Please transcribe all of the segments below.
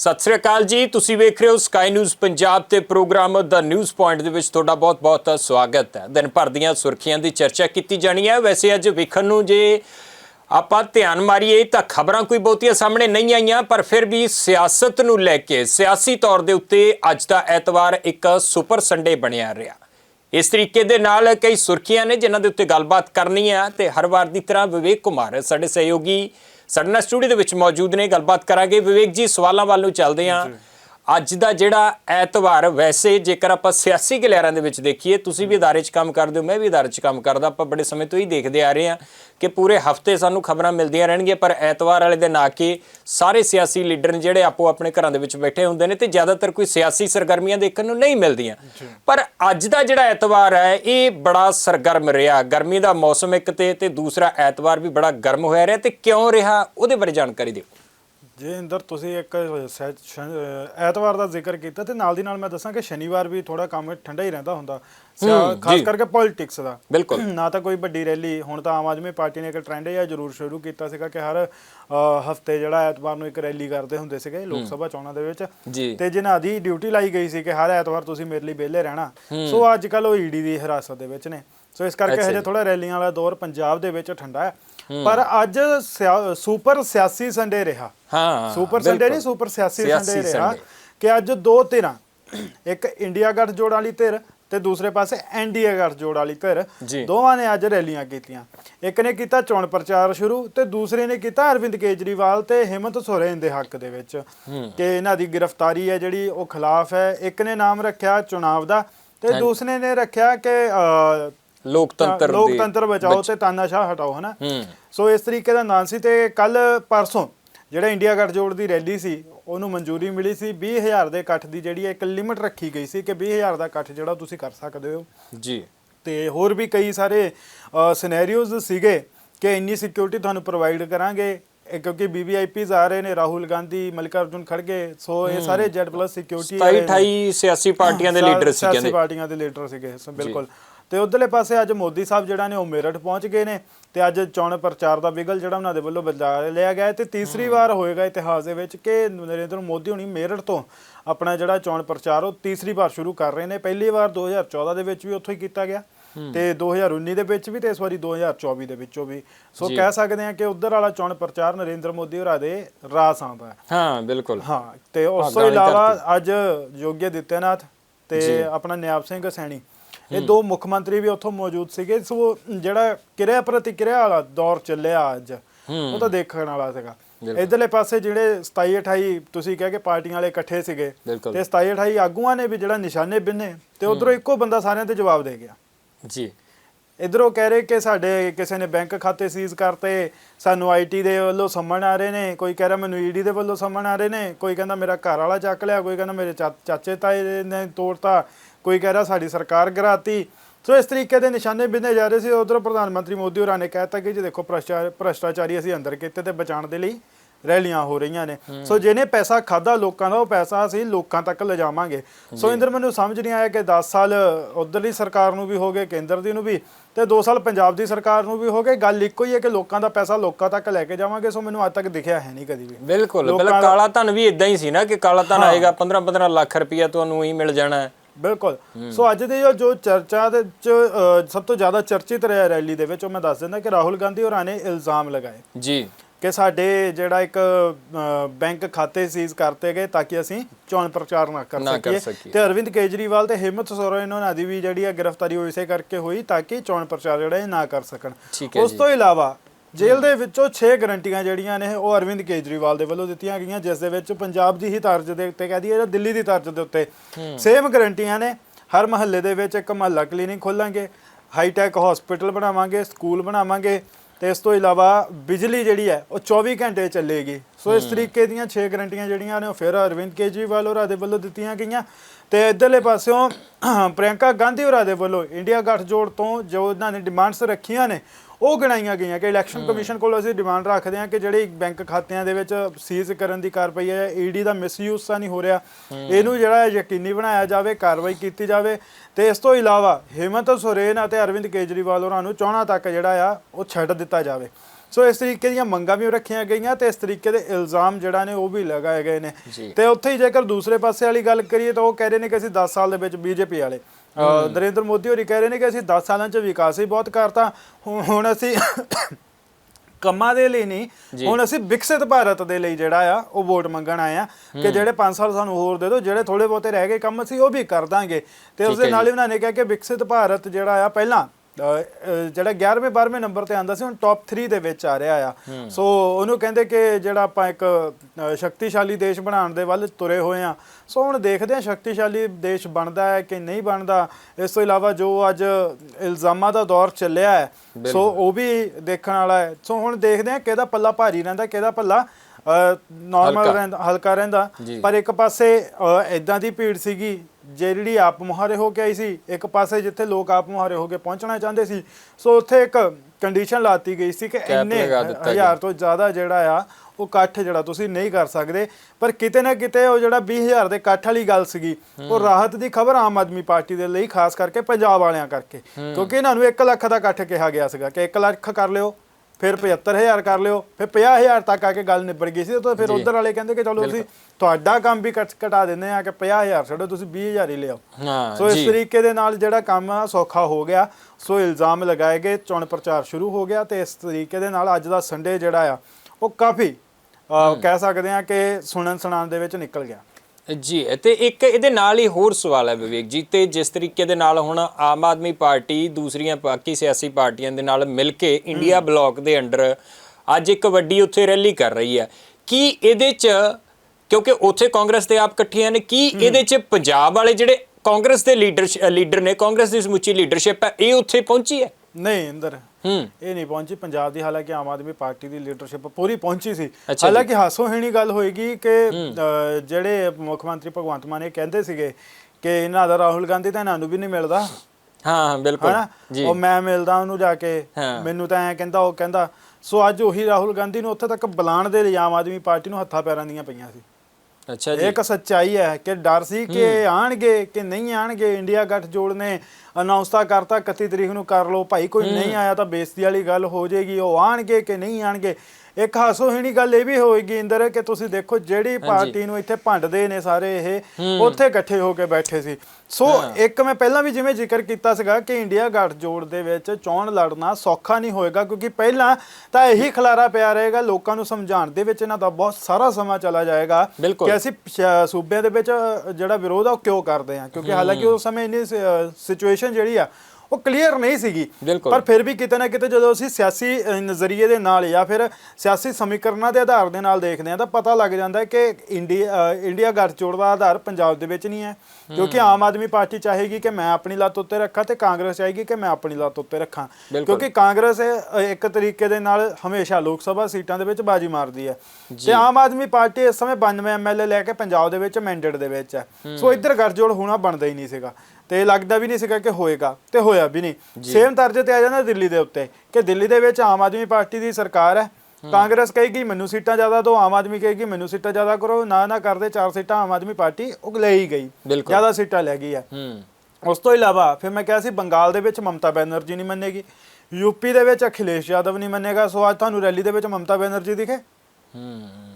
ਸਤਿ ਸ੍ਰੀ ਅਕਾਲ ਜੀ, ਤੁਸੀਂ ਵੇਖ ਰਹੇ ਹੋ ਸਕਾਈ ਨਿਊਜ਼ ਪੰਜਾਬ ਤੇ ਪ੍ਰੋਗਰਾਮ ਦਾ ਨਿਊਜ਼ ਪੁਆਇੰਟ ਦੇ ਵਿੱਚ ਤੁਹਾਡਾ ਬਹੁਤ-ਬਹੁਤ ਸਵਾਗਤ ਹੈ। ਦਿਨ ਭਰ ਦੀਆਂ ਸੁਰਖੀਆਂ ਦੀ ਚਰਚਾ ਕੀਤੀ ਜਾਣੀ ਹੈ। ਵੈਸੇ ਅੱਜ ਵੇਖਣ ਨੂੰ ਜੇ ਆਪਾਂ ਧਿਆਨ ਮਾਰੀਏ ਤਾਂ ਖਬਰਾਂ ਕੋਈ ਬਹੁਤੀਆਂ ਸਾਹਮਣੇ ਨਹੀਂ ਆਈਆਂ, ਪਰ ਫਿਰ ਵੀ ਸਿਆਸਤ ਨੂੰ ਲੈ ਕੇ, ਸਿਆਸੀ ਤੌਰ ਦੇ ਉੱਤੇ ਅੱਜ ਦਾ ਐਤਵਾਰ ਇੱਕ ਸੁਪਰ ਸੰਡੇ ਬਣਿਆ ਰਿਹਾ। ਇਸ ਤਰੀਕੇ ਦੇ ਨਾਲ ਕਈ ਸੁਰਖੀਆਂ ਨੇ ਜਿਨ੍ਹਾਂ ਦੇ ਉੱਤੇ ਗੱਲਬਾਤ ਕਰਨੀ ਹੈ ਤੇ ਹਰ ਵਾਰ ਦੀ ਤਰ੍ਹਾਂ ਵਿਵੇਕ ਕੁਮਾਰ, ਸਾਡੇ ਸਹਿਯੋਗੀ ਸਾਡੇ ਨਾਲ ਸਟੂਡੀਓ ਦੇ ਵਿੱਚ ਮੌਜੂਦ ਨੇ। ਗੱਲਬਾਤ ਕਰਾਂਗੇ। ਵਿਵੇਕ ਜੀ, ਸਵਾਲਾਂ ਵੱਲ ਨੂੰ ਚੱਲਦੇ ਹਾਂ। ਅੱਜ ਦਾ ਜਿਹੜਾ ਐਤਵਾਰ ਵੈਸੇ ਜੇਕਰ ਆਪਾਂ ਸਿਆਸੀ ਗਲਿਆਰਾਂ ਦੇ ਵਿੱਚ ਦੇਖੀਏ ਤੁਸੀਂ ਵੀ ਅਦਾਰੇ 'ਚ ਕੰਮ ਕਰਦੇ ਹੋ ਮੈਂ ਵੀ ਅਦਾਰੇ 'ਚ ਕੰਮ ਕਰਦਾ ਆਪਾਂ ਬੜੇ ਸਮੇਂ ਤੋਂ ਹੀ ਦੇਖਦੇ ਆ ਰਹੇ ਹਾਂ ਕਿ ਪੂਰੇ ਹਫ਼ਤੇ ਸਾਨੂੰ ਖਬਰਾਂ ਮਿਲਦੀਆਂ ਰਹਿਣਗੀਆਂ ਪਰ ਐਤਵਾਰ ਵਾਲੇ ਦਿਨ ਆ ਕੇ ਸਾਰੇ ਸਿਆਸੀ ਲੀਡਰ ਨੇ ਜਿਹੜੇ ਆਪੋ ਆਪਣੇ ਘਰਾਂ ਦੇ ਵਿੱਚ ਬੈਠੇ ਹੁੰਦੇ ਨੇ ਤੇ ਜ਼ਿਆਦਾਤਰ ਕੋਈ ਸਿਆਸੀ ਸਰਗਰਮੀਆਂ ਦੇਖਣ ਨੂੰ ਨਹੀਂ ਮਿਲਦੀਆਂ। ਪਰ ਅੱਜ ਦਾ ਜਿਹੜਾ ਐਤਵਾਰ ਹੈ ਇਹ ਬੜਾ ਸਰਗਰਮ ਰਿਹਾ। ਗਰਮੀ ਦਾ ਮੌਸਮ ਇੱਕ ਤੇ ਤੇ ਦੂਸਰਾ ਐਤਵਾਰ ਵੀ ਬੜਾ ਗਰਮ ਹੋਇਆ ਰਿਹਾ ਤੇ ਕਿਉਂ ਰਿਹਾ ਉਹਦੇ ਬਾਰੇ ਜਾਣਕਾਰੀ ਦਿਓ। ਜੇ ਇੰਦਰ ਤੁਸੀਂ ਇੱਕ ਸੈ- ਸ਼ਨ- ਐਤਵਾਰ ਦਾ ਜ਼ਿਕਰ ਕੀਤਾ ਤੇ ਨਾਲ ਦੀ ਨਾਲ ਮੈਂ ਦੱਸਾਂ ਕਿ ਸ਼ਨੀਵਾਰ ਵੀ ਥੋੜਾ ਕੰਮ ਠੰਡਾ ਹੀ ਰਹਿੰਦਾ ਹੁੰਦਾ। ਸਿਆ- ਖਾਸ। ਕਰਕੇ ਪੋਲਿਟਿਕਸ ਦਾ। ਬਿਲਕੁਲ। ਨਾ ਤਾਂ ਕੋਈ ਵੱਡੀ ਰੈਲੀ ਹੁਣ ਤਾਂ ਆਮ ਆਦਮੀ ਪਾਰਟੀ ਨੇ ਇੱਕ ਟ੍ਰੈਂਡ ਇਹ ਜ਼ਰੂਰ ਸ਼ੁਰੂ ਕੀਤਾ ਸੀਗਾ ਕਿ ਹਰ ਹਫ਼ਤੇ ਜਿਹੜਾ ਐਤਵਾਰ ਨੂੰ ਇੱਕ ਰੈਲੀ ਕਰਦੇ ਹੁੰਦੇ ਸੀਗੇ ਲੋਕ ਸਭਾ ਚੋਣਾਂ ਦੇ ਵਿੱਚ। ਜੀ। ਤੇ ਜਿਨ੍ਹਾਂ ਦੀ ਡਿਊਟੀ ਲਾਈ ਗਈ ਸੀ ਕਿ ਹਰ ਐਤਵਾਰ ਤੁਸੀਂ ਮੇਰੇ ਲਈ ਵਿਹਲੇ ਰਹਿਣਾ। ਸੋ ਅੱਜ ਕੱਲ ਉਹ ਈਡੀ ਦੀ ਹਿਰਾਸਤ ਦੇ ਵਿੱਚ ਨੇ। ਸੋ ਇਸ ਕਰਕੇ ਹਜੇ। ਥੋੜਾ ਰੈਲੀਆਂ ਵਾਲਾ ਦੌਰ ਪੰਜਾਬ ਦੇ ਵਿੱਚ ਠੰਡਾ ਹੈ। ਪਰ ਅੱਜ ਸੁਪਰ ਸਿਆਸੀ ਸੰਡੇ ਰਿਹਾ। ਹਾਂ ਸੁਪਰ ਸੰਡੇ। ਨਹੀਂ ਸੁਪਰ ਸਿਆਸੀ ਸੰਡੇ ਰਿਹਾ। ਕਿ ਅੱਜ ਦੋ ਧਿਰਾਂ ਇੱਕ ਇੰਡੀਆ ਗੱਠਜੋੜ ਵਾਲੀ ਧਿਰ ਤੇ ਦੂਸਰੇ ਪਾਸੇ ਐਨਡੀਏ ਗੱਠਜੋੜ ਵਾਲੀ ਧਿਰ। ਦੋਵਾਂ ਨੇ ਅੱਜ ਰੈਲੀਆਂ ਕੀਤੀਆਂ। ਇੱਕ ਨੇ ਕੀਤਾ ਚੋਣ ਪ੍ਰਚਾਰ ਸ਼ੁਰੂ ਤੇ ਦੂਸਰੇ ਨੇ ਕੀਤਾ ਅਰਵਿੰਦ ਕੇਜਰੀਵਾਲ ਤੇ ਹਿੰਮਤ ਸੋਰੇਨ ਦੇ ਹੱਕ ਦੇ ਵਿੱਚ। ਕਿ ਇਹਨਾਂ ਦੀ ਗ੍ਰਿਫਤਾਰੀ ਹੈ ਜਿਹੜੀ ਉਹ ਖਿਲਾਫ ਹੈ। ਇੱਕ ਨੇ ਨਾਮ ਰੱਖਿਆ ਚੁਣਾਵ ਦਾ ਤੇ ਦੂਸਰੇ ਨੇ ਰੱਖਿਆ ਕਿ ਲੋਕਤੰਤਰ ਦੀ ਲੋਕਤੰਤਰ ਬਚਾਓ ਤੇ ਤਾਨਾਸ਼ਾਹ ਹਟਾਓ ਹਨਾ? ਸੋ ਇਸ ਤਰੀਕੇ ਦਾ ਨਾਂ ਸੀ ਤੇ ਕੱਲ ਪਰਸੋਂ ਜਿਹੜਾ ਇੰਡੀਆ ਗੱਠਜੋੜ ਦੀ ਰੈਲੀ ਸੀ ਉਹਨੂੰ ਮਨਜ਼ੂਰੀ ਮਿਲੀ ਸੀ। 20000 ਦੇ ਇਕੱਠ ਦੀ ਜਿਹੜੀ ਇੱਕ ਲਿਮਿਟ ਰੱਖੀ ਗਈ ਸੀ ਕਿ 20000 ਦਾ ਇਕੱਠ ਜਿਹੜਾ ਤੁਸੀਂ ਕਰ ਸਕਦੇ ਹੋ। ਜੀ। ਤੇ ਹੋਰ ਵੀ ਕਈ ਸਾਰੇ ਸਿਨੈਰੀਓਜ਼ ਸੀਗੇ ਕਿ ਇੰਨੀ ਸਿਕਿਉਰਿਟੀ ਤੁਹਾਨੂੰ ਪ੍ਰੋਵਾਈਡ ਕਰਾਂਗੇ। ਕਿਉਂਕਿ ਬੀਬੀਆਈਪੀਜ਼ ਆ ਰਹੇ ਨੇ ਰਾਹੁਲ ਗਾਂਧੀ ਮਲਿਕਾਰਜੁਨ ਖੜਗੇ। ਸੋ ਇਹ ਸਾਰੇ ਜੈਡ ਪਲੱਸ ਸਿਕਿਉਰਿਟੀ 27 28 ਸਿਆਸੀ ਪਾਰਟੀਆਂ ਦੇ ਲੀਡਰ ਸੀ ਸਿਆਸੀ ਕਹਿੰਦੇ। ਪਾਰਟੀਆਂ ਦੇ ਲੀਡਰ ਸੀਗੇ ਬਿਲਕੁਲ। ਤੇ ਉਧਰਲੇ ਪਾਸੇ ਅੱਜ ਮੋਦੀ ਸਾਹਿਬ ਜਿਹੜਾ ਨੇ ਉਹ ਮੇਰਠ ਪਹੁੰਚ ਗਏ ਨੇ ਤੇ ਅੱਜ ਚੋਣ ਪ੍ਰਚਾਰ ਦਾ ਵਿਗਲ ਜਿਹੜਾ ਉਹਨਾਂ ਦੇ ਵੱਲੋਂ ਬਦਲਾ ਲਿਆ ਗਿਆ ਤੇ ਤੀਸਰੀ ਵਾਰ ਹੋਏਗਾ ਇਤਿਹਾਸ ਦੇ ਵਿੱਚ ਕਿ ਨਰਿੰਦਰ ਮੋਦੀ ਹੁਣੀ ਮੇਰਠ ਤੋਂ ਆਪਣਾ ਜਿਹੜਾ ਚੋਣ ਪ੍ਰਚਾਰ ਉਹ ਤੀਸਰੀ ਵਾਰ ਸ਼ੁਰੂ ਕਰ ਰਹੇ ਨੇ। ਪਹਿਲੀ ਵਾਰ 2014 ਦੇ ਵਿੱਚ ਵੀ ਉੱਥੋਂ ਹੀ ਕੀਤਾ ਗਿਆ ਤੇ 2019 ਦੇ ਵਿੱਚ ਵੀ ਤੇ ਇਸ ਵਾਰੀ 2024 ਦੇ ਵਿੱਚੋਂ ਵੀ। ਸੋ ਕਹਿ ਸਕਦੇ ਹਾਂ ਕਿ ਉਧਰ ਵਾਲਾ ਚੋਣ ਪ੍ਰਚਾਰ ਨਰਿੰਦਰ ਮੋਦੀ ਹੋਰਾਂ ਦੇ ਰਾਸ ਆਉਂਦਾ ਹੈ। ਬਿਲਕੁਲ। ਹਾਂ ਤੇ ਉਸ ਤੋਂ ਇਲਾਵਾ ਅੱਜ ਯੋਗੀ ਆਦਿੱਤਿਆਨਾਥ ਤੇ ਆਪਣਾ ਨਿਆਬ ਸਿੰਘ ਸੈਣੀ ਇਹ ਦੋ ਮੁੱਖ ਮੰਤਰੀ ਵੀ ਉੱਥੋਂ ਮੌਜੂਦ ਸੀਗੇ। ਸੋ ਜਿਹੜਾ ਕਿਰਿਆ ਪ੍ਰਤੀਕਿਰਿਆ ਵਾਲਾ ਦੌਰ ਚੱਲਿਆ ਅੱਜ ਉਹ ਤਾਂ ਦੇਖਣ ਵਾਲਾ ਸੀਗਾ। ਇਧਰਲੇ ਪਾਸੇ ਜਿਹੜੇ 27 28 ਤੁਸੀਂ ਕਹਿ ਕੇ ਪਾਰਟੀਆਂ ਵਾਲੇ ਇਕੱਠੇ ਸੀਗੇ। ਤੇ 27 28 ਆਗੂਆਂ ਨੇ ਵੀ ਜਿਹੜਾ ਨਿਸ਼ਾਨੇ ਬਿੰਨੇ ਤੇ ਉਧਰੋਂ ਇੱਕੋ ਬੰਦਾ ਸਾਰਿਆਂ ਤੇ ਜਵਾਬ ਦੇ ਗਿਆ। ਜੀ। ਇਧਰੋਂ ਕਹਿ ਰਹੇ ਕਿ ਸਾਡੇ ਕਿਸੇ ਨੇ ਬੈਂਕ ਖਾਤੇ ਸੀਜ਼ ਕਰਤੇ ਸਾਨੂੰ ਆਈਟੀ ਦੇ ਵੱਲੋਂ ਸੰਮਣ ਆ ਰਹੇ ਨੇ ਕੋਈ ਕਹਿ ਰਿਹਾ ਮੈਨੂੰ ਈਡੀ ਦੇ ਵੱਲੋਂ ਸੰਮਣ ਆ ਰਹੇ ਨੇ ਕੋਈ ਕਹਿੰਦਾ ਮੇਰਾ ਘਰ ਵਾਲਾ ਚੱਕ ਲਿਆ ਕੋਈ ਕਹਿੰਦਾ ਮੇਰੇ ਚਾਚੇ ਤਾਏ ਨੇ ਤੋੜਤਾ ਕੋਈ ਕਹਿ ਰਿਹਾ ਸਾਡੀ ਸਰਕਾਰ ਗਰਾਤੀ ਸੋ ਇਸ ਤਰੀਕੇ ਦੇ ਨਿਸ਼ਾਨੇ ਬਿੰਨੇ ਜਾ ਰਹੇ ਸੀ। ਉਧਰ ਪ੍ਰਧਾਨ ਮੰਤਰੀ ਮੋਦੀ ਹੋਰਾਂ ਨੇ ਕਹਿਤਾ ਕਿ ਜੀ ਦੇਖੋ ਭ੍ਰਸ਼ਟਾ- ਭ੍ਰਸ਼ਟਾਚਾਰੀ ਅਸੀਂ ਅੰਦਰ ਕੀਤੇ ਤੇ ਬਚਾਉਣ ਦੇ ਲਈ ਰੈਲੀਆਂ ਹੋ ਰਹੀਆਂ ਨੇ। ਸੋ ਜਿਹਨੇ ਪੈਸਾ ਖਾਦਾ ਲੋਕਾਂ ਦਾ ਉਹ ਪੈਸਾ ਅਸੀਂ ਲੋਕਾਂ ਤੱਕ ਲਿਜਾਵਾਂਗੇ। ਸੋ ਇੰਦਰ ਮੈਨੂੰ ਸਮਝ ਨਹੀਂ ਆਇਆ ਕਿ 10 ਸਾਲ ਉਧਰਲੀ ਸਰਕਾਰ ਨੂੰ ਵੀ ਹੋ ਗਏ ਕੇਂਦਰ ਦੀ ਨੂੰ ਵੀ ਤੇ 2 ਸਾਲ ਪੰਜਾਬ ਦੀ ਸਰਕਾਰ ਨੂੰ ਵੀ ਹੋ ਗਏ। ਗੱਲ ਇੱਕੋ ਹੀ ਹੈ ਕਿ ਲੋਕਾਂ ਦਾ ਪੈਸਾ ਲੋਕਾਂ ਤੱਕ ਲੈ ਕੇ ਜਾਵਾਂਗੇ। ਸੋ ਮੈਨੂੰ ਅੱਜ ਤੱਕ ਦਿਖਿਆ ਹੈ ਨਹੀਂ ਕਦੀ ਵੀ। ਬਿਲਕੁਲ। ਕਾਲਾ ਧਨ ਵੀ ਇਦਾਂ ਹੀ ਸੀ ਨਾ ਕਿ ਕਾਲਾ ਧਨ ਆਏਗਾ 15 15 ਲੱਖ ਰੁਪਇਆ ਤੁਹਾਨੂੰ ਹੀ ਮਿਲ ਜਾਣਾ। ਹੈ ਬਿਲਕੁਲ। ਸੋ ਅੱਜ ਦੇ ਜੋ- ਚਰਚਾ ਦੇ ਚ ਸਭ ਤੋਂ ਜ਼ਿਆਦਾ ਚਰਚਿਤ ਰਿਹਾ ਰੈਲੀ ਦੇ ਵਿੱਚ ਉਹ ਮੈਂ ਦੱਸ ਦਿੰਦਾ ਕਿ ਰਾਹੁਲ ਗਾਂਧੀ ਹੋਰਾਂ ਨੇ ਇਲਜ਼ਾਮ ਲਗਾਏ। ਜੀ। ਕਿ ਸਾਡੇ ਜਿਹੜਾ ਇੱਕ ਬੈਂਕ ਖਾਤੇ ਸੀਜ਼ ਕਰਤੇ ਗਏ ਤਾਂ ਕਿ ਅਸੀਂ ਚੋਣ ਪ੍ਰਚਾਰ ਨਾ ਕਰ ਸਕੀਏ। ਤੇ ਅਰਵਿੰਦ ਕੇਜਰੀਵਾਲ ਤੇ ਹਿੰਮਤ ਸੋਰੇਨ ਉਹਨਾਂ ਦੀ ਵੀ ਜਿਹੜੀ ਗ੍ਰਿਫਤਾਰੀ ਉਹ ਇਸੇ ਕਰਕੇ ਹੋਈ ਤਾਂ ਕਿ ਚੋਣ ਪ੍ਰਚਾਰ ਜਿਹੜਾ ਇਹ ਨਾ ਕਰ ਸਕਣ। ਉਸ ਤੋਂ ਇਲਾਵਾ ਜੇਲ੍ਹ ਦੇ ਵਿੱਚੋਂ 6 ਗਰੰਟੀਆਂ ਜਿਹੜੀਆਂ ਨੇ ਉਹ ਅਰਵਿੰਦ ਕੇਜਰੀਵਾਲ ਦੇ ਵੱਲੋਂ ਦਿੱਤੀਆਂ ਗਈਆਂ ਜਿਸ ਦੇ ਵਿੱਚ ਪੰਜਾਬ ਦੀ ਹੀ ਤਰਜ਼ ਦੇ ਉੱਤੇ ਕਹਦੀ ਹੈ ਦਿੱਲੀ ਦੀ ਤਰਜ਼ ਦੇ ਉੱਤੇ ਸੇਮ ਗਰੰਟੀਆਂ ਨੇ। ਹਰ ਮਹੱਲੇ ਦੇ ਵਿੱਚ ਇੱਕ ਮਹੱਲਾ ਕਲੀਨਿਕ ਖੋਲਾਂਗੇ ਹਾਈਟੈਕ ਹਸਪੀਟਲ ਬਣਾਵਾਂਗੇ ਸਕੂਲ ਬਣਾਵਾਂਗੇ ਤੇ ਇਸ ਤੋਂ ਇਲਾਵਾ ਬਿਜਲੀ ਜਿਹੜੀ ਹੈ ਉਹ 24 ਘੰਟੇ ਚੱਲੇਗੀ। ਸੋ ਇਸ ਤਰੀਕੇ ਦੀਆਂ 6 ਗਰੰਟੀਆਂ ਜਿਹੜੀਆਂ ਨੇ ਉਹ ਫਿਰ ਅਰਵਿੰਦ ਕੇਜਰੀਵਾਲ ਹੋਰਾਂ ਦੇ ਵੱਲੋਂ ਦਿੱਤੀਆਂ ਗਈਆਂ। ਤੇ ਇਧਰਲੇ ਪਾਸਿਓਂ ਪ੍ਰਿਯੰਕਾ ਗਾਂਧੀ ਹੋਰਾਂ ਦੇ ਵੱਲੋਂ ਇੰਡੀਆ ਗੱਠਜੋੜ ਤੋਂ ਜੋ ਉਹਨਾਂ ਨੇ ਡਿਮਾਂਡਸ ਰੱਖੀਆਂ ਨੇ ਉਹ ਗਿਣਾਈਆਂ ਗਈਆਂ ਕਿ ਇਲੈਕਸ਼ਨ ਕਮਿਸ਼ਨ ਕੋਲ ਅਸੀਂ ਡਿਮਾਂਡ ਰੱਖਦੇ ਹਾਂ ਕਿ ਜਿਹੜੇ ਬੈਂਕ ਖਾਤਿਆਂ ਦੇ ਵਿੱਚ ਸੀਜ਼ ਕਰਨ ਦੀ ਕਾਰਵਾਈ ਹੈ ਈਡੀ ਦਾ ਮਿਸਯੂਜ਼ ਤਾਂ ਨਹੀਂ ਹੋ ਰਿਹਾ। ਇਹਨੂੰ ਜਿਹੜਾ ਯਕੀਨੀ ਬਣਾਇਆ ਜਾਵੇ ਕਾਰਵਾਈ ਕੀਤੀ ਜਾਵੇ। ਤੇ ਇਸ ਤੋਂ ਇਲਾਵਾ ਹਿੰਮਤ ਸੋਰੇਨ ਅਤੇ ਅਰਵਿੰਦ ਕੇਜਰੀਵਾਲ ਹੋਰਾਂ ਨੂੰ ਚੋਣਾਂ ਤੱਕ ਜਿਹੜਾ ਆ ਉਹ ਛੱਡ ਦਿੱਤਾ ਜਾਵੇ। ਸੋ ਇਸ ਤਰੀਕੇ ਦੀਆਂ ਮੰਗਾਂ ਵੀ ਰੱਖੀਆਂ ਗਈਆਂ ਤੇ ਇਸ ਤਰੀਕੇ ਦੇ ਇਲਜ਼ਾਮ ਜਿਹੜਾ ਨੇ ਉਹ ਵੀ ਲਗਾਏ ਗਏ ਨੇ। ਤੇ ਉੱਥੇ ਹੀ ਜੇਕਰ ਦੂਸਰੇ ਪਾਸੇ ਵਾਲੀ ਗੱਲ ਕਰੀਏ ਤਾਂ ਉਹ ਕਹਿ ਰਹੇ ਨੇ ਕਿ ਅਸੀਂ 10 ਸਾਲ ਦੇ ਵਿੱਚ ਬੀਜੇਪੀ ਵਾਲੇ। ਨਰਿੰਦਰ ਮੋਦੀ ਹੋਰੀ ਕਹਿ ਰਹੇ ਨੇ ਕਿ ਅਸੀਂ 10 ਸਾਲਾਂ 'ਚ ਵਿਕਾਸ ਹੀ ਬਹੁਤ ਕਰਤਾ। ਹੁਣ ਅਸੀਂ ਕੰਮਾਂ ਦੇ ਲਈ ਨਹੀਂ ਹੁਣ ਅਸੀਂ ਵਿਕਸਿਤ ਭਾਰਤ ਦੇ ਲਈ ਜਿਹੜਾ ਆ ਉਹ ਵੋਟ ਮੰਗਣ ਆਏ ਆ। ਕਿ ਜਿਹੜੇ 5 ਸਾਲ ਸਾਨੂੰ ਹੋਰ ਦੇ ਦਿਓ ਜਿਹੜੇ ਥੋੜੇ ਬਹੁਤੇ ਰਹਿ ਗਏ ਕੰਮ ਅਸੀਂ ਉਹ ਵੀ ਕਰ ਦਾਂਗੇ। ਤੇ ਉਸ ਦੇ ਨਾਲ ਹੀ ਉਹਨਾਂ ਨੇ ਕਿਹਾ ਕਿ ਵਿਕਸਿਤ ਭਾਰਤ ਜਿਹੜਾ ਆ ਪਹਿਲਾਂ ਜਿਹੜਾ 11ਵੇਂ 12ਵੇਂ ਨੰਬਰ ਤੇ ਆਂਦਾ ਸੀ ਹੁਣ ਟੌਪ 3 ਦੇ ਵਿੱਚ ਆ ਰਿਹਾ ਆ। ਸੋ ਉਹਨੂੰ ਕਹਿੰਦੇ ਕਿ ਜਿਹੜਾ ਆਪਾਂ ਇੱਕ ਸ਼ਕਤੀਸ਼ਾਲੀ ਦੇਸ਼ ਬਣਾਉਣ ਦੇ ਵੱਲ ਤੁਰੇ ਹੋਏ ਆ। ਸੋ ਹੁਣ ਦੇਖਦੇ ਆ ਸ਼ਕਤੀਸ਼ਾਲੀ ਦੇਸ਼ ਬਣਦਾ ਹੈ ਕਿ ਨਹੀਂ ਬਣਦਾ। ਇਸ ਤੋਂ ਇਲਾਵਾ ਜੋ ਅੱਜ ਇਲਜ਼ਾਮਾਂ ਦਾ ਦੌਰ ਚੱਲਿਆ ਹੈ ਸੋ ਉਹ ਵੀ ਦੇਖਣ ਵਾਲਾ ਹੈ। ਸੋ ਹੁਣ ਦੇਖਦੇ ਆ ਕਿਹਦਾ ਪੱਲਾ ਭਾਰੀ ਰਹਿੰਦਾ ਕਿਹਦਾ ਪੱਲਾ ਨਾਰਮਲ। ਰਹਿੰਦਾ ਹਲਕਾ ਰਹਿੰਦਾ। ਪਰ ਇੱਕ ਪਾਸੇ ਇਦਾਂ ਦੀ ਭੀੜ ਸੀਗੀ ਜਿਹੜੀ ਆਪ ਮੁਹਾਰੇ ਹੋ ਕੇ ਆਈ ਸੀ ਇੱਕ ਪਾਸੇ ਜਿੱਥੇ ਲੋਕ ਆਪ ਮੁਹਾਰੇ ਹੋ ਕੇ ਪਹੁੰਚਣਾ ਚਾਹੁੰਦੇ ਸੀ ਸੋ ਉੱਥੇ ਇੱਕ ਕੰਡੀਸ਼ਨ ਲਾਤੀ ਗਈ ਸੀ ਕਿ ਇੰਨੇ ਹਜ਼ਾਰ ਤੋਂ ਜ਼ਿਆਦਾ ਜਿਹੜਾ ਆ ਉਹ ਇਕੱਠ ਜਿਹੜਾ ਤੁਸੀਂ ਨਹੀਂ ਕਰ ਸਕਦੇ। ਪਰ ਕਿਤੇ ਨਾ ਕਿਤੇ ਉਹ ਜਿਹੜਾ 20000 ਦੇ ਇਕੱਠ ਵਾਲੀ ਗੱਲ ਸੀਗੀ ਉਹ ਰਾਹਤ ਦੀ ਖਬਰ ਆਮ ਆਦਮੀ ਪਾਰਟੀ ਦੇ ਲਈ ਖਾਸ ਕਰਕੇ ਪੰਜਾਬ ਵਾਲਿਆਂ ਕਰਕੇ। ਕਿਉਂਕਿ ਇਹਨਾਂ ਨੂੰ 1 ਲੱਖ ਦਾ ਇਕੱਠ ਕਿਹਾ ਗਿਆ ਸੀਗਾ ਕਿ 1 ਲੱਖ ਕਰ ਲਿਓ। ਫਿਰ 75000 ਕਰ ਲਿਓ ਫਿਰ 50000 ਤੱਕ ਆ ਕੇ ਗੱਲ ਨਿਬੜ ਗਈ ਸੀ ਤਾਂ ਫਿਰ ਉਧਰ ਵਾਲੇ ਕਹਿੰਦੇ ਕਿ ਚਲੋ ਅਸੀਂ ਤੁਹਾਡਾ ਕੰਮ ਵੀ ਕੱਟ ਘਟਾ ਦਿੰਦੇ ਆ ਕਿ 50000 ਛੱਡੋ ਤੁਸੀਂ 20000 ਹੀ ਲਿਆਓ। ਹਾਂ ਸੋ ਇਸ ਤਰੀਕੇ ਦੇ ਨਾਲ ਜਿਹੜਾ ਕੰਮ ਆ ਸੌਖਾ ਹੋ ਗਿਆ। ਸੋ ਇਲਜ਼ਾਮ ਲਗਾਏ ਗਏ ਚੋਣ ਪ੍ਰਚਾਰ ਸ਼ੁਰੂ ਹੋ ਗਿਆ ਤੇ ਇਸ ਤਰੀਕੇ ਦੇ ਨਾਲ ਅੱਜ ਦਾ ਸੰਡੇ ਜਿਹੜਾ ਆ ਉਹ ਕਾਫੀ ਕਹਿ ਸਕਦੇ ਆ ਕਿ ਸੁਣਨ ਸੁਣਾਉਣ ਦੇ ਵਿੱਚ ਨਿਕਲ ਗਿਆ। ਜੀ ਤੇ ਇੱਕ ਇਹਦੇ ਨਾਲ ਹੀ ਹੋਰ ਸਵਾਲ ਹੈ ਵਿਵੇਕ ਜੀ ਤੇ ਜਿਸ ਤਰੀਕੇ ਦੇ ਨਾਲ ਹੁਣ ਆਮ ਆਦਮੀ ਪਾਰਟੀ ਦੂਸਰੀਆਂ ਬਾਕੀ ਸਿਆਸੀ ਪਾਰਟੀਆਂ ਦੇ ਨਾਲ ਮਿਲ ਕੇ ਇੰਡੀਆ ਬਲਾਕ ਦੇ ਅੰਡਰ ਅੱਜ ਇੱਕ ਵੱਡੀ ਉੱਥੇ ਰੈਲੀ ਕਰ ਰਹੀ ਹੈ। ਕੀ ਇਹਦੇ ਚ ਕਿਉਂਕਿ ਉੱਥੇ ਕਾਂਗਰਸ ਦੇ ਆਪ ਇਕੱਠੀਆਂ ਨੇ ਕੀ ਇਹਦੇ ਚ ਪੰਜਾਬ ਵਾਲੇ ਜਿਹੜੇ ਕਾਂਗਰਸ ਦੇ ਲੀਡਰ ਲੀਡਰ ਨੇ ਕਾਂਗਰਸ ਦੀ ਸਮੁੱਚੀ ਲੀਡਰਸ਼ਿਪ ਹੈ ਇਹ ਉੱਥੇ ਪਹੁੰਚੀ ਹੈ? ਨਹੀਂ ਇੰਦਰ ਹੂੰ ਇਹ ਨਹੀਂ ਪਹੁੰਚੀ। ਪੰਜਾਬ ਦੀ ਹਾਲਾਂਕਿ ਆਮ ਆਦਮੀ ਪਾਰਟੀ ਦੀ ਲੀਡਰਸ਼ਿਪ ਪੂਰੀ ਪਹੁੰਚੀ ਸੀ। ਹਾਲਾਂਕਿ ਹਾਸੋਹੀਣੀ ਗੱਲ ਹੋਏਗੀ ਕਿ ਜਿਹੜੇ ਮੁੱਖ ਮੰਤਰੀ ਭਗਵੰਤ ਮਾਨ ਇਹ ਕਹਿੰਦੇ ਸੀਗੇ ਕਿ ਇਹਨਾਂ ਦਾ ਰਾਹੁਲ ਗਾਂਧੀ ਤਾਂ ਇਹਨਾਂ ਨੂੰ ਵੀ ਨਹੀਂ ਮਿਲਦਾ। ਹਾਂ ਹਾਂ ਬਿਲਕੁਲ। ਜੀ। ਉਹ ਮੈਂ ਮਿਲਦਾ ਉਹਨੂੰ ਜਾ ਕੇ। ਮੈਨੂੰ ਤਾਂ ਐ ਕਹਿੰਦਾ ਉਹ ਕਹਿੰਦਾ ਸੋ ਅੱਜ ਉਹੀ ਰਾਹੁਲ ਗਾਂਧੀ ਨੂੰ ਉੱਥੇ ਤੱਕ ਬੁਲਾਉਣ ਦੇ ਲਈ ਆਮ ਆਦਮੀ ਪਾਰਟੀ ਨੂੰ ਹੱਥਾਂ ਪੈਰਾਂ ਦੀਆਂ ਪਈਆਂ ਸੀ। ਅੱਛਾ ਜੀ। ਇੱਕ ਸੱਚਾਈ ਹੈ ਕਿ ਡਰ ਸੀ ਕਿ ਆਣਗੇ ਕਿ ਨਹੀਂ ਆਣਗੇ ਇੰਡੀਆ ਗੱਠਜੋੜ ਨੇ ਅਨਾਉਂਸ ਤਾਂ ਕਰਤਾ 31 ਤਰੀਕ ਨੂੰ ਕਰ ਲਓ। ਭਾਈ ਕੋਈ ਨਹੀਂ ਆਇਆ ਤਾਂ ਬੇਇੱਜ਼ਤੀ ਵਾਲੀ ਗੱਲ ਹੋ ਜਾਏਗੀ ਉਹ ਆਣਗੇ ਕਿ ਨਹੀਂ ਆਣਗੇ। ਇੱਕ ਹਾਸੋਹੀਣੀ ਗੱਲ ਇਹ ਵੀ ਹੋਏਗੀ ਇੰਦਰ ਕਿ ਤੁਸੀਂ ਦੇਖੋ ਜਿਹੜੀ ਪਾਰਟੀ ਨੂੰ ਇੱਥੇ ਭੰਡਦੇ ਨੇ ਸਾਰੇ ਇਹ ਉੱਥੇ ਇਕੱਠੇ ਹੋ ਕੇ ਬੈਠੇ ਸੀ। ਸੋ ਇੱਕ ਮੈਂ ਪਹਿਲਾਂ ਵੀ ਜਿਵੇਂ ਜ਼ਿਕਰ ਕੀਤਾ ਸੀਗਾ ਕਿ ਇੰਡੀਆ ਗੱਠਜੋੜ ਦੇ ਵਿੱਚ ਚੋਣ ਲੜਨਾ ਸੌਖਾ ਨਹੀਂ ਹੋਏਗਾ ਕਿਉਂਕਿ ਪਹਿਲਾਂ ਤਾਂ ਇਹੀ ਖਲਾਰਾ ਪਿਆ ਰਹੇਗਾ ਲੋਕਾਂ ਨੂੰ ਸਮਝਾਉਣ ਦੇ ਵਿੱਚ ਇਹਨਾਂ ਦਾ ਬਹੁਤ ਸਾਰਾ ਸਮਾਂ ਚਲਾ ਜਾਏਗਾ। ਕਿ ਅਸੀਂ ਸੂਬਿਆਂ ਦੇ ਵਿੱਚ ਜਿਹੜਾ ਵਿਰੋਧ ਆ ਉਹ ਕਿਉਂ ਕਰਦੇ ਆ? ਕਿਉਂਕਿ ਹਾਲਾਂਕਿ ਉਸ ਸਮੇਂ ਇੰਨੀ ਸਿਚੁਏਸ਼ਨ ਜਿਹੜੀ ਆ ਉਹ ਕਲੀਅਰ ਨਹੀਂ ਸੀਗੀ। ਪਰ ਫਿਰ ਵੀ ਕਿਤੇ ਨਾ ਕਿਤੇ ਜਦੋਂ ਅਸੀਂ ਸਿਆਸੀ ਨਜ਼ਰੀਏ ਦੇ ਨਾਲ ਜਾਂ ਫਿਰ ਸਿਆਸੀ ਸਮੀਕਰਨਾਂ ਦੇ ਆਧਾਰ ਦੇ ਨਾਲ ਦੇਖਦੇ ਆ ਤਾਂ ਪਤਾ ਲੱਗ ਜਾਂਦਾ ਹੈ ਕਿ ਇੰਡੀਆ ਇੰਡੀਆ ਗੱਠਜੋੜ ਦਾ ਆਧਾਰ ਪੰਜਾਬ ਦੇ ਵਿੱਚ ਨਹੀਂ ਹੈ। ਕਿਉਂਕਿ ਆਮ ਆਦਮੀ ਪਾਰਟੀ ਚਾਹੇਗੀ ਕਿ ਮੈਂ ਆਪਣੀ ਲੱਤ ਉੱਤੇ ਰੱਖਾਂ ਤੇ ਕਾਂਗਰਸ ਚਾਹੇਗੀ ਕਿ ਮੈਂ ਆਪਣੀ ਲੱਤ ਉੱਤੇ ਰੱਖਾਂ। ਕਿਉਂਕਿ ਕਾਂਗਰਸ ਇੱਕ ਤਰੀਕੇ ਦੇ ਨਾਲ ਹਮੇਸ਼ਾ ਲੋਕ ਸਭਾ ਸੀਟਾਂ ਦੇ ਵਿੱਚ ਬਾਜੀ ਮਾਰਦੀ ਹੈ। ਤੇ ਆਮ ਆਦਮੀ ਪਾਰਟੀ ਇਸ ਸਮੇਂ 92 ਐਮਐਲਏ ਲੈ ਕੇ ਪੰਜਾਬ ਦੇ ਵਿੱਚ ਮੈਂਡੇਟ ਦੇ ਵਿੱਚ ਹੈ। ਸੋ ਇੱਧਰ ਗੱਠਜੋੜ ਹੋਣਾ ਬਣਦਾ ਹੀ ਨਹੀਂ ਸੀਗਾ। ਤੇ ਲੱਗਦਾ ਵੀ ਨਹੀਂ ਸੀਗਾ ਕਿ ਹੋਏਗਾ ਤੇ ਹੋਇਆ ਵੀ ਨਹੀਂ। ਸੇਮ ਤਰਜ ਤੇ ਆ ਜਾਂਦਾ ਦਿੱਲੀ ਦੇ ਉੱਤੇ ਕਿ ਦਿੱਲੀ ਦੇ ਵਿੱਚ ਆਮ ਆਦਮੀ ਪਾਰਟੀ ਦੀ ਸਰਕਾਰ ਹੈ। ਕਾਂਗਰਸ ਕਹੇਗੀ ਮੈਨੂੰ ਸੀਟਾਂ ਜ਼ਿਆਦਾ ਦਿਓ। ਆਮ ਆਦਮੀ ਕਹੇਗੀ ਮੈਨੂੰ ਸੀਟਾਂ ਜ਼ਿਆਦਾ ਕਰੋ। ਨਾ ਨਾ ਕਰਦੇ ਚਾਰ ਸੀਟਾਂ ਆਮ ਆਦਮੀ ਪਾਰਟੀ ਉਹ ਲੈ ਹੀ ਗਈ। ਜ਼ਿਆਦਾ ਸੀਟਾਂ ਲੈ ਗਈ ਹੈ। ਉਸ ਤੋਂ ਇਲਾਵਾ ਫਿਰ ਮੈਂ ਕਿਹਾ ਸੀ ਬੰਗਾਲ ਦੇ ਵਿੱਚ ਮਮਤਾ ਬੈਨਰਜੀ ਨਹੀਂ ਮੰਨੇਗੀ। ਯੂਪੀ ਦੇ ਵਿੱਚ ਅਖਿਲੇਸ਼ ਯਾਦਵ ਨਹੀਂ ਮੰਨੇਗਾ। ਸੋ ਅੱਜ ਤੁਹਾਨੂੰ ਰੈਲੀ ਦੇ ਵਿੱਚ ਮਮਤਾ ਬੈਨਰਜੀ ਦਿਖੇ। ਹੂੰ।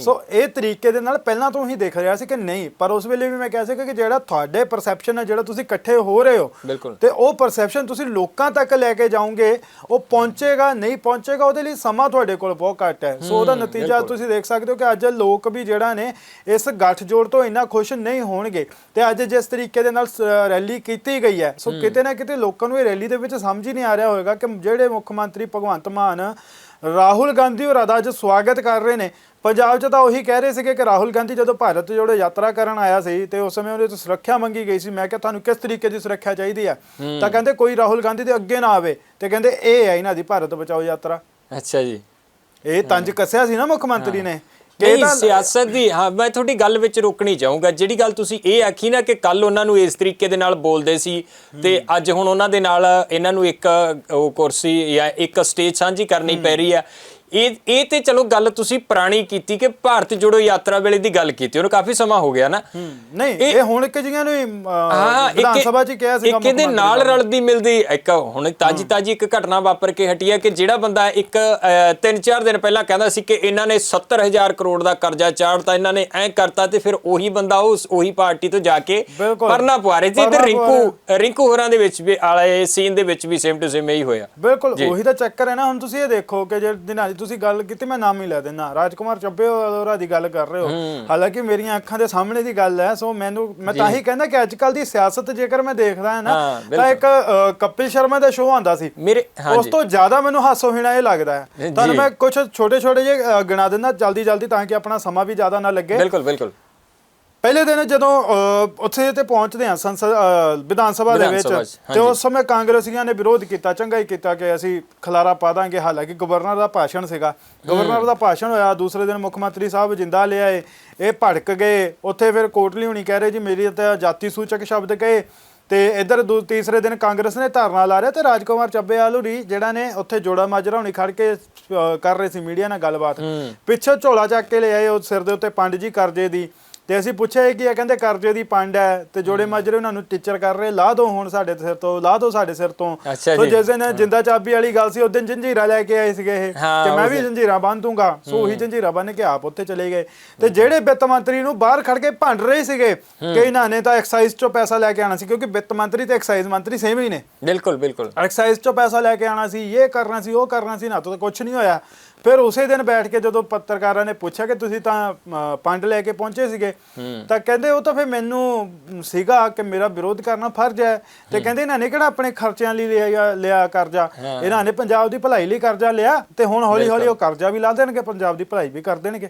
ਸੋ ਇਹ ਤਰੀਕੇ ਦੇ ਨਾਲ ਪਹਿਲਾਂ ਤੋਂ ਹੀ ਦੇਖ ਰਿਹਾ ਸੀ ਕਿ ਨਹੀਂ ਪਰ ਉਸ ਵੇਲੇ ਵੀ ਮੈਂ ਕਹਿ ਸਕਾਂ ਕਿ ਜਿਹੜਾ ਤੁਹਾਡੇ ਪਰਸੈਪਸ਼ਨ ਹੈ ਜਿਹੜਾ ਤੁਸੀਂ ਇਕੱਠੇ ਹੋ ਰਹੇ ਹੋ ਤੇ ਉਹ ਪਰਸੈਪਸ਼ਨ ਤੁਸੀਂ ਲੋਕਾਂ ਤੱਕ ਲੈ ਕੇ ਜਾਓਗੇ ਉਹ ਪਹੁੰਚੇਗਾ ਨਹੀਂ ਪਹੁੰਚੇਗਾ ਉਹਦੇ ਲਈ ਸਮਾਂ ਤੁਹਾਡੇ ਕੋਲ ਬਹੁਤ ਘੱਟ ਹੈ। ਸੋ ਉਹਦਾ ਨਤੀਜਾ ਤੁਸੀਂ ਦੇਖ ਸਕਦੇ ਹੋ ਕਿ ਅੱਜ ਲੋਕ ਵੀ ਜਿਹੜਾ ਨੇ ਇਸ ਗੱਠਜੋੜ ਤੋਂ ਇੰਨਾ ਖੁਸ਼ ਨਹੀਂ ਹੋਣਗੇ ਤੇ ਅੱਜ ਜਿਸ ਤਰੀਕੇ ਦੇ ਨਾਲ ਰੈਲੀ ਕੀਤੀ ਗਈ ਹੈ ਸੋ ਕਿਤੇ ਨਾ ਕਿਤੇ ਲੋਕਾਂ ਨੂੰ ਇਹ ਰੈਲੀ ਦੇ ਵਿੱਚ ਸਮਝ ਹੀ ਨਹੀਂ ਆ ਰਿਹਾ ਹੋਵੇਗਾ ਕਿ ਜਿਹੜੇ ਮੁੱਖ ਮੰਤਰੀ ਭਗਵੰਤ ਮਾਨ ਰਾਹੁਲ ਗਾਂਧੀ ਹੋਰਾਂ ਦਾ ਅੱਜ ਸਵਾਗਤ ਕਰ ਰਹੇ ਨੇ ਪੰਜਾਬ 'ਚ ਤਾਂ ਉਹੀ ਕਹਿ ਰਹੇ ਸੀਗੇ ਕਿ ਰਾਹੁਲ ਗਾਂਧੀ ਜਦੋਂ ਭਾਰਤ ਜੋੜੋ ਯਾਤਰਾ ਕਰਨ ਆਇਆ ਸੀ ਤੇ ਉਸ ਸਮੇਂ ਉਹਦੇ ਤੋਂ ਸੁਰੱਖਿਆ ਮੰਗੀ ਗਈ ਸੀ। ਮੈਂ ਕਿਹਾ ਤੁਹਾਨੂੰ ਕਿਸ ਤਰੀਕੇ ਦੀ ਸੁਰੱਖਿਆ ਚਾਹੀਦੀ ਆ? ਤਾਂ ਕਹਿੰਦੇ ਕੋਈ ਰਾਹੁਲ ਗਾਂਧੀ ਦੇ ਅੱਗੇ ਨਾ ਆਵੇ ਤੇ ਕਹਿੰਦੇ ਇਹ ਹੈ ਇਹਨਾਂ ਦੀ ਭਾਰਤ ਬਚਾਓ ਯਾਤਰਾ। ਅੱਛਾ ਜੀ। ਇਹ ਤੰਜ ਕੱਸਿਆ ਸੀ ਨਾ ਮੁੱਖ ਮੰਤਰੀ ਨੇ। ਨਹੀਂ ਸਿਆਸਤ ਦੀ ਹਾਂ ਮੈਂ ਤੁਹਾਡੀ ਗੱਲ ਵਿੱਚ ਰੋਕਣੀ ਚਾਹੂੰਗਾ। ਜਿਹੜੀ ਗੱਲ ਤੁਸੀਂ ਇਹ ਆਖੀ ਨਾ ਕਿ ਕੱਲ ਉਹਨਾਂ ਨੂੰ ਇਸ ਤਰੀਕੇ ਦੇ ਨਾਲ ਬੋਲਦੇ ਸੀ ਤੇ ਅੱਜ ਹੁਣ ਉਹਨਾਂ ਦੇ ਨਾਲ ਇਹਨਾਂ ਨੂੰ ਇੱਕ ਉਹ ਕੁਰਸੀ ਜਾਂ ਇੱਕ ਸਟੇਜ ਸਾਂਝੀ ਕਰਨੀ ਪੈ ਰਹੀ ਹੈ ਇਹ ਇਹ ਤੇ ਚਲੋ ਗੱਲ ਤੁਸੀਂ ਪੁਰਾਣੀ ਕੀਤੀ ਕਿ ਭਾਰਤ ਜੋੜੋ ਯਾਤਰਾ ਵੇਲੇ ਦੀ ਗੱਲ ਕੀਤੀ ਉਹਨੂੰ ਕਾਫੀ ਸਮਾਂ ਹੋ ਗਿਆ ਨਾ। ਨਹੀਂ ਇਹ ਹੁਣ ਇੱਕ ਜੀਆਂ ਨੂੰ ਹੀ, ਹਾਂ ਵਿਧਾਨ ਸਭਾ 'ਚ ਹੀ ਕਿਹਾ ਸੀਗਾ ਇੱਕ ਇਹਦੇ ਨਾਲ ਰਲਦੀ ਮਿਲਦੀ ਇੱਕ ਹੁਣ ਤਾਜੀ ਤਾਜੀ ਇੱਕ ਘਟਨਾ ਵਾਪਰ ਕੇ ਹਟੀ ਹੈ ਕਿ ਜਿਹੜਾ ਬੰਦਾ ਇੱਕ 3-4 ਦਿਨ ਪਹਿਲਾਂ ਕਹਿੰਦਾ ਸੀ ਕਿ ਇਹਨਾਂ ਨੇ 70000 ਕਰੋੜ ਦਾ ਕਰਜ਼ਾ ਚਾੜਤਾ ਇਹਨਾਂ ਨੇ ਐਂ ਕਰਤਾ ਤੇ ਫਿਰ ਉਹੀ ਬੰਦਾ ਉਸ ਉਹੀ ਪਾਰਟੀ ਤੋਂ ਜਾ ਕੇ। ਪਰਨਾ ਪਵਾ ਰਹੇ ਸੀ ਤੇ ਰਿੰਕੂ ਰਿੰਕੂ ਹੋਰਾਂ ਦੇ ਵਿੱਚ ਵੀ ਆਲੇ ਸੀਨ ਦੇ ਵਿੱਚ ਵੀ ਸੇਮ ਟੂ ਸੇਮ ਇਹੀ ਹੋਇਆ। ਬਿਲਕੁਲ ਉਹੀ ਤਾਂ ਚੱਕਰ ਹੈ ਨਾ ਹੁਣ ਤੁਸੀਂ ਇਹ ਦੇਖੋ ਕਿ ਜਿਹੜੇ ਦਿਨਾਂ ਤੁਸੀਂ ਗੱਲ ਕੀਤੀ ਮੈਂ ਨਾਮ ਹੀ ਲੈ ਦਿੰਦਾ। ਰਾਜਕੁਮਾਰ ਚੱਬੇ ਹੋਰਾਂ ਦੀ ਗੱਲ ਕਰ ਰਹੇ ਹੋ। ਹਾਲਾਂਕਿ ਮੇਰੀਆਂ ਅੱਖਾਂ ਦੇ ਸਾਹਮਣੇ ਦੀ ਗੱਲ ਹੈ ਸੋ ਮੈਨੂੰ ਮੈਂ ਤਾਂ ਹੀ ਕਹਿੰਦਾ ਕਿ ਅੱਜ ਕੱਲ ਦੀ ਸਿਆਸਤ ਜੇਕਰ ਮੈਂ ਦੇਖਦਾ ਹਾਂ ਨਾ ਤਾਂ ਇੱਕ ਕਪਿਲ ਸ਼ਰਮਾ ਦਾ ਸ਼ੋਅ ਆਉਂਦਾ ਸੀ। ਮੇਰੇ ਉਸ ਤੋਂ ਜ਼ਿਆਦਾ ਮੈਨੂੰ ਹਾਸੋਹੀਣਾ ਇਹ ਲੱਗਦਾ ਹੈ। ਤੁਹਾਨੂੰ ਮੈਂ ਕੁਝ ਛੋਟੇ ਛੋਟੇ ਜਿਹੇ ਗਿਣਾ ਦਿੰਦਾ ਜਲਦੀ ਜਲਦੀ ਤਾਂ ਕਿ ਆਪਣਾ ਸਮਾਂ ਵੀ ਜ਼ਿਆਦਾ ਨਾ ਲੱਗੇ। ਬਿਲਕੁਲ ਬਿਲਕੁਲ। ਪਹਿਲੇ ਦਿਨ ਜਦੋਂ ਅ, ਉੱਥੇ ਤੇ ਪਹੁੰਚਦੇ ਆ ਸੰਸਦ ਵਿਧਾਨ ਸਭਾ ਦੇ ਵਿਧਾਨ ਵਿੱਚ ਸਭਾ 'ਚ, ਤੇ ਉਸ ਸਮੇਂ ਕਾਂਗਰਸੀਆਂ ਨੇ ਵਿਰੋਧ ਕੀਤਾ ਚੰਗਾ ਹੀ ਕੀਤਾ ਕਿ ਅਸੀਂ ਖਲਾਰਾ ਪਾ ਦਾਂਗੇ। ਹਾਲਾਂਕਿ ਗਵਰਨਰ ਦਾ ਭਾਸ਼ਣ ਸੀਗਾ। ਗਵਰਨਰ ਦਾ ਭਾਸ਼ਣ ਹੋਇਆ ਦੂਸਰੇ ਦਿਨ ਮੁੱਖ ਮੰਤਰੀ ਸਾਹਿਬ ਜਿੰਦਾ ਲਿਆਏ ਇਹ ਭੜਕ ਗਏ। ਉੱਥੇ ਫਿਰ ਕੋਟਲੀ ਹੁਣੀ ਕਹਿ ਰਹੇ ਜੀ ਮੇਰੀ ਤਾਂ ਜਾਤੀ ਸੂਚਕ ਸ਼ਬਦ ਕਹੇ। ਤੇ ਇਧਰ ਤੀਸਰੇ ਦਿਨ ਕਾਂਗਰਸ ਨੇ ਧਰਨਾ ਲਾ ਰਿਹਾ ਤੇ ਰਾਜਕੁਮਾਰ ਚੱਬੇਆਲ ਹੁਰੀ ਜਿਹੜਾ ਨੇ ਉੱਥੇ ਜੋੜਾ ਮਾਜਰਾ ਹੁਣੀ ਖੜ ਕੇ ਕਰ ਰਹੇ ਸੀ ਮੀਡੀਆ ਨਾਲ ਗੱਲਬਾਤ। ਪਿੱਛੇ ਝੋਲਾ ਚੱਕ ਕੇ ਲੈ ਆਏ ਉਹ ਸਿਰ ਦੇ ਉੱਤੇ ਪੰਡ ਜੀ ਕਰਜ਼ੇ ਦੀ। ਤੇ ਅਸੀਂ ਪੁੱਛਿਆ ਇਹ ਕੀ ਹੈ ਕਹਿੰਦੇ ਕਰਜ਼ੇ ਦੀ ਪੰਡ ਹੈ ਤੇ ਜੋੜੇ ਮਾਜਰੇ ਉਹਨਾਂ ਨੂੰ ਟੀਚਰ ਕਰ ਰਹੇ ਲਾ ਦਿਓ ਹੁਣ ਸਾਡੇ ਸਿਰ ਤੋਂ ਲਾ ਦਿਓ ਸਾਡੇ ਸਿਰ ਤੋਂ। ਸੋ। ਜਿਸ ਦਿਨ ਜਿੰਦਾ ਚਾਬੀ ਵਾਲੀ ਗੱਲ ਸੀ ਉਸ ਦਿਨ ਜੰਜੀਰਾ ਲੈ ਕੇ ਆਏ ਸੀਗੇ ਇਹ। ਕਿ ਮੈਂ ਵੀ ਜੰਜੀਰਾ ਬੰਨ ਦੂੰਗਾ। ਸੋ ਉਹੀ ਜੰਜੀਰਾ ਬੰਨ ਕੇ ਆਪ ਉੱਥੇ ਚਲੇ ਗਏ। ਤੇ ਜਿਹੜੇ ਵਿੱਤ ਮੰਤਰੀ ਨੂੰ ਬਾਹਰ ਖੜ ਕੇ ਭੰਡ ਰਹੇ ਸੀਗੇ ਕਿ ਇਹਨਾਂ ਨੇ ਤਾਂ ਐਕਸਾਈਜ਼ ਚੋਂ ਪੈਸਾ ਲੈ ਕੇ ਆਣਾ ਸੀ ਕਿਉਂਕਿ ਵਿੱਤ ਮੰਤਰੀ ਤੇ ਐਕਸਾਈਜ਼ ਮੰਤਰੀ ਸੇਮ ਹੀ ਨੇ। ਬਿਲਕੁਲ ਬਿਲਕੁਲ। ਐਕਸਾਈਜ਼ ਚੋਂ ਪੈਸਾ ਲੈ ਕੇ ਆਣਾ ਸੀ ਇਹ ਕਰਨਾ ਸੀ ਉਹ ਕਰਨਾ ਸੀ ਨਾ ਤਾਂ ਕੁਝ ਨਹੀਂ ਹੋਇਆ। ਫਿਰ ਉਸੇ ਦਿਨ ਬੈਠ ਕੇ ਜਦੋਂ ਪੱਤਰਕਾਰਾਂ ਨੇ ਪੁੱਛਿਆ ਕਿ ਤੁਸੀਂ ਤਾਂ ਪੰਡ ਲੈ ਕੇ ਪਹੁੰਚੇ ਸੀਗੇ ਤਾਂ ਕਹਿੰਦੇ ਉਹ ਤਾਂ ਫਿਰ ਮੈਨੂੰ ਸੀਗਾ ਕਿ ਮੇਰਾ ਵਿਰੋਧ ਕਰਨਾ ਫਰਜ਼ ਹੈ। ਤੇ ਕਹਿੰਦੇ ਇਹਨਾਂ ਨੇ ਕਿਹੜਾ ਆਪਣੇ ਖਰਚਿਆਂ ਲਈ ਲਿਆ ਕਰਜ਼ਾ? ਇਹਨਾਂ ਨੇ ਪੰਜਾਬ ਦੀ ਭਲਾਈ ਲਈ ਕਰਜ਼ਾ ਲਿਆ ਤੇ ਹੁਣ ਹੌਲੀ ਹੌਲੀ ਉਹ ਕਰਜ਼ਾ ਵੀ ਲਾ ਦੇਣਗੇ ਪੰਜਾਬ ਦੀ ਭਲਾਈ ਵੀ ਕਰ ਦੇਣਗੇ।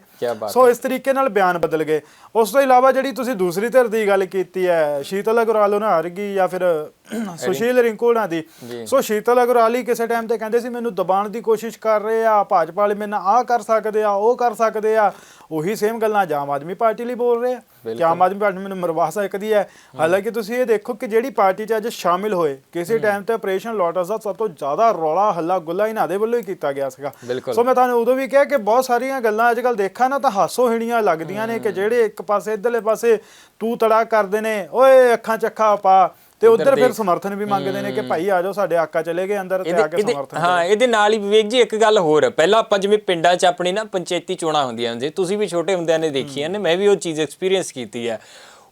ਸੋ ਇਸ ਤਰੀਕੇ ਨਾਲ ਬਿਆਨ ਬਦਲ ਗਏ। ਉਸ ਤੋਂ ਇਲਾਵਾ ਜਿਹੜੀ ਤੁਸੀਂ ਦੂਸਰੀ ਧਿਰ ਦੀ ਗੱਲ ਕੀਤੀ ਹੈ ਸ਼ੀਤਲ ਅਗਰਵਾਲ ਉਹਨਾਂ ਹਾਰ ਗਈ ਜਾਂ ਫਿਰ ਸੁਸ਼ੀਲ ਰਿੰਕੂ ਉਹਨਾਂ ਦੀ। ਸੋ ਸ਼ੀਤਲ ਅਗਰਵਾਲ ਕਿਸੇ ਟਾਈਮ ਤੇ ਕਹਿੰਦੇ ਸੀ ਮੈਨੂੰ ਦਬਾਉਣ ਦੀ ਕੋਸ਼ਿਸ਼ ਕਰ ਰਹੇ ਆ ਭਾਜਪਾ ਵਾਲੇ ਮੇਰੇ ਨਾਲ ਕਰ ਸਕਦੇ ਆ ਉਹ ਕਰ ਸਕਦੇ ਆ। ਉਹੀ ਸੇਮ ਗੱਲਾਂ ਆਮ ਆਦਮੀ ਪਾਰਟੀ ਲਈ ਬੋਲ ਰਹੇ ਆ। ਕਿ ਆਮ ਆਦਮੀ ਪਾਰਟੀ ਮੈਨੂੰ ਮਰਵਾ ਸਕਦੀ ਹੈ। ਹਾਲਾਂਕਿ ਤੁਸੀਂ ਇਹ ਦੇਖੋ ਕਿ ਜਿਹੜੀ ਪਾਰਟੀ 'ਚ ਅੱਜ ਸ਼ਾਮਿਲ ਹੋਏ ਕਿਸੇ ਟਾਈਮ ਤੇ ਆਪਰੇਸ਼ਨ ਲੋਟਸ ਦਾ ਸਭ ਤੋਂ ਜ਼ਿਆਦਾ ਰੌਲਾ ਹੱਲਾ ਗੁੱਲਾ ਇਹਨਾਂ ਦੇ ਵੱਲੋਂ ਹੀ ਕੀਤਾ ਗਿਆ ਸੀਗਾ। ਸੋ ਮੈਂ ਤੁਹਾਨੂੰ ਉਦੋਂ ਵੀ ਕਿਹਾ ਕਿ ਬਹੁਤ ਸਾਰੀਆਂ ਗੱਲਾਂ ਅੱਜ ਕੱਲ ਦੇਖਾਂ ਨਾ ਤਾਂ ਹਾਸੋਹੀਣੀਆਂ ਲੱਗਦੀਆਂ ਨੇ ਕਿ ਜਿਹੜੇ ਇੱਕ ਪਾਸੇ ਇਧਰਲੇ ਪਾਸੇ ਤੂੰ ਤੜਾ ਕਰਦੇ ਨੇ ਓਏ ਅੱਖਾਂ ਚੱਖਾ ਪਾ ਤੇ ਉਧਰ ਫਿਰ ਸਮਰਥਨ ਵੀ ਮੰਗਦੇ ਨੇ ਕਿ ਭਾਈ ਆ ਜਾਓ ਸਾਡੇ ਆਕਾ ਚਲੇ ਗਏ ਅੰਦਰ ਤੇ ਆ ਕੇ ਸਮਰਥਨ ਹਾਂ ਇਹਦੇ ਨਾਲ ਹੀ ਵਿਵੇਕ ਜੀ ਇੱਕ ਗੱਲ ਹੋਰ ਪਹਿਲਾਂ ਆਪਾਂ ਜਿਵੇਂ ਪਿੰਡਾਂ 'ਚ ਆਪਣੀ ਨਾ ਪੰਚਾਇਤੀ ਚੋਣਾਂ ਹੁੰਦੀਆਂ ਹੁੰਦੀਆਂ ਤੁਸੀਂ ਵੀ ਛੋਟੇ ਹੁੰਦਿਆਂ ਨੇ ਦੇਖੀਆਂ ਨੇ ਮੈਂ ਵੀ ਉਹ ਚੀਜ਼ ਐਕਸਪੀਰੀਅੰਸ ਕੀਤੀ ਹੈ।